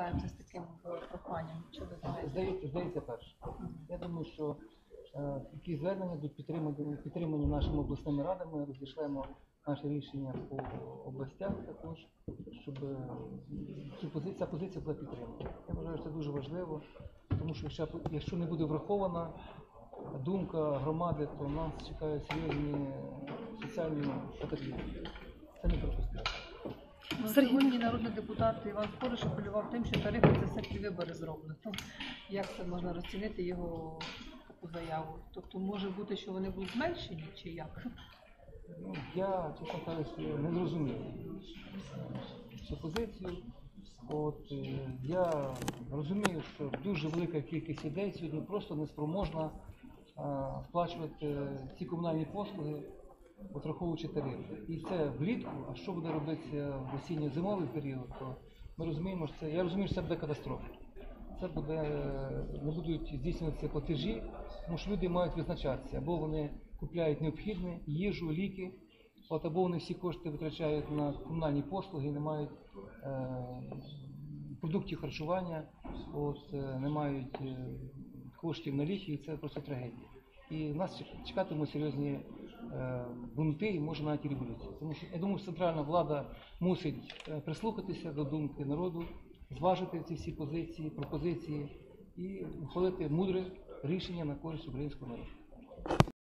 звертаються з таким е, проханням? Чи ви знаєте? Здається, здається перше. Я думаю, що е, такі звернення будуть підтримані, підтримані нашими обласними радами, розійшлемо наше рішення по областях також, щоб е, цю ця позиція була підтримана. Я вважаю, що це дуже важливо, тому що якщо, якщо не буде врахована думка громади, то нас чекають серйозні соціальні катаклізми. Це не пропустимо. Сьогодні народний депутат Іван Спориш апелював тим, що тарифи це все вибори зроблено. Як це можна розцінити його заяву? Тобто може бути, що вони будуть зменшені, чи як? Ну, я, чесно кажучи, не зрозумів цю позицію. От, е, я розумію, що дуже велика кількість людей сьогодні просто не спроможна е, сплачувати ці комунальні послуги, от враховуючи тарифи. І це влітку, а що буде робитися в осінньо-зимовий період, то ми розуміємо, що це, я розумію, що це буде катастрофа. Це буде, е, не будуть здійснюватися платежі, тому що люди мають визначатися, або вони купляють необхідне, їжу, ліки, от, або вони всі кошти витрачають на комунальні послуги, не мають е, продуктів харчування, от, е, не мають е, коштів на ліки, і це просто трагедія. І нас чек- чекатимуть серйозні бунти і може навіть і революція. Тому що я думаю, що центральна влада мусить е, прислухатися до думки народу, зважити ці всі позиції, пропозиції і ухвалити мудре рішення на користь українського народу.